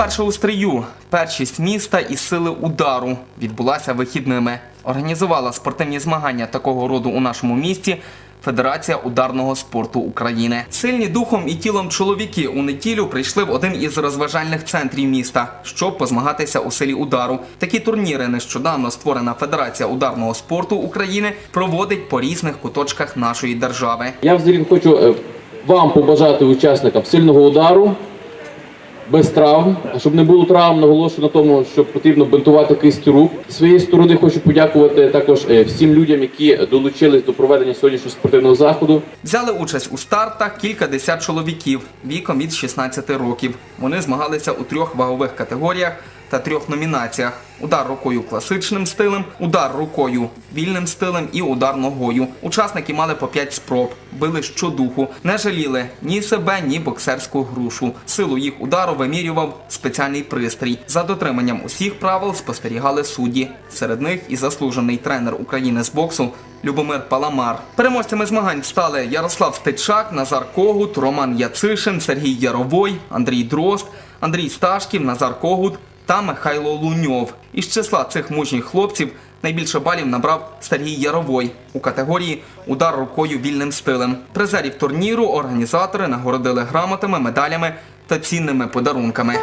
у стрію. Першість міста і сили удару відбулася вихідними. Організувала спортивні змагання такого роду у нашому місті. Федерація ударного спорту України. Сильні духом і тілом чоловіки у неділю прийшли в один із розважальних центрів міста, щоб позмагатися у силі удару. Такі турніри нещодавно створена Федерація ударного спорту України проводить по різних куточках нашої держави. Я взагалі хочу е, вам побажати учасникам сильного удару, без травм. Щоб не було травм, наголошую на тому, що потрібно бинтувати кисті рук. З своєї сторони хочу подякувати також е, всім людям, які долучились до проведення сьогоднішнього спортивного заходу. Взяли участь у стартах кілька десят чоловіків віком від 16 років. Вони змагалися у трьох вагових категоріях та трьох номінаціях: удар рукою класичним стилем, удар рукою вільним стилем і удар ногою. Учасники мали по 5 спроб, били щодуху, не жаліли ні себе, ні боксерську грушу. Силу їх удару вимірював спеціальний пристрій. За дотриманням усіх правил спостерігали судді. Серед них і заслужений тренер України з боксу Любомир Паламар. Переможцями змагань стали Ярослав Стечак, Назар Когут, Роман Яцишин, Сергій Яровой, Андрій Дрозд, Андрій Сташків, Назар Когут та Михайло Луньов. Із числа цих мужніх хлопців найбільше балів набрав Сергій Яровой у категорії удар рукою вільним стилем. Призерів турніру організатори нагородили грамотами, медалями та цінними подарунками.